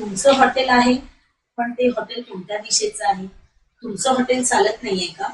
तुमचं हॉटेल आहे पण ते हॉटेल कोणत्या दिशेचं आहे? तुमचं हॉटेल चालत नाहीये का?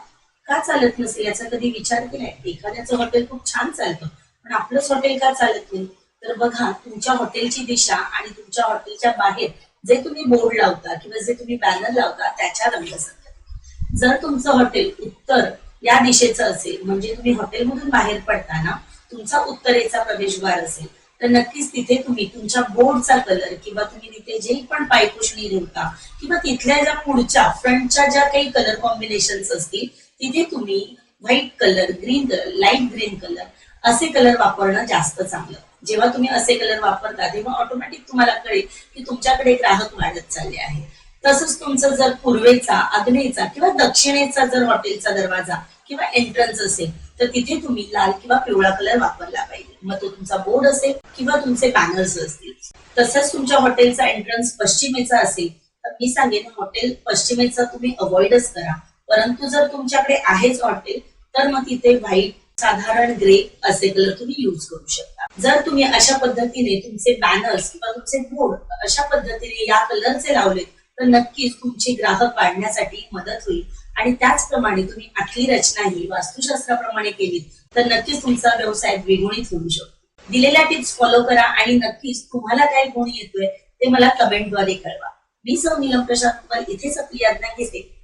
का चालत नसेल? याचा कधी विचार केलाय? एखाद्याचं हॉटेल खूप छान चालतं पण आपलंच हॉटेल का चालत नाही? तर बघा तुमच्या हॉटेलची दिशा आणि तुमच्या हॉटेलच्या बाहेर जे तुम्ही बोर्ड लावता किंवा जे तुम्ही बॅनर लावता त्याच्या रंगसंगत जर तुमचं हॉटेल उत्तर या दिशेचं असेल म्हणजे तुम्ही हॉटेलमधून बाहेर पडताना तुमचा उत्तरेचा प्रवेशद्वार असेल तर नक्कीच तिथे तुम्ही तुमच्या बोर्डचा कलर किंवा तुम्ही तिथे जे पण पायपुषणी ठेवता किंवा तिथल्या ज्या पुढच्या फ्रंटच्या ज्या काही कलर कॉम्बिनेशन असतील तिथे तुम्ही white colour green colour light green colour असे कलर वापरणं जास्त चांगलं. जेव्हा तुम्ही असे कलर वापरता तेव्हा ऑटोमॅटिक तुम्हाला कळेल की तुमच्याकडे ग्राहक वाढत चालले आहे तसंच तुमचं जर पूर्वेचा आग्नेचा किंवा दक्षिणेचा जर हॉटेलचा दरवाजा किंवा एंट्रन्स असेल तर तिथे तुम्ही लाल किंवा पिवळा कलर वापरला पाहिजे. मग तो तुमचा बोर्ड असेल किंवा तुमचे बॅनर्स असतील. तसंच तुमच्या हॉटेलचा एंट्रन्स पश्चिमेचा असेल तर मी सांगेन हॉटेल पश्चिमेचा तुम्ही अवॉइडच करा. परंतु जर तुमच्याकडे आहेच हॉटेल तर मग तिथे व्हाईट साधारण ग्रे असे कलर तुम्ही युज करू शकता. जर तुम्ही अशा पद्धतीने तुमचे बॅनर्स किंवा तुमचे बोर्ड अशा पद्धतीने या कलरचे लावले तर नक्कीच तुमची ग्राहक वाढण्यासाठी मदत होईल. आणि त्याचप्रमाणे तुम्ही आतली रचना ही वास्तुशास्त्राप्रमाणे केली तर नक्कीच तुमचा व्यवसाय द्विगुणित होऊ शकतो. दिलेल्या टिप्स फॉलो करा आणि नक्कीच तुम्हाला काय गुण येतोय ते मला कमेंटद्वारे कळवा. मी सौ नीलम प्रशांत कुमार इथेच आपली आज्ञा घेते.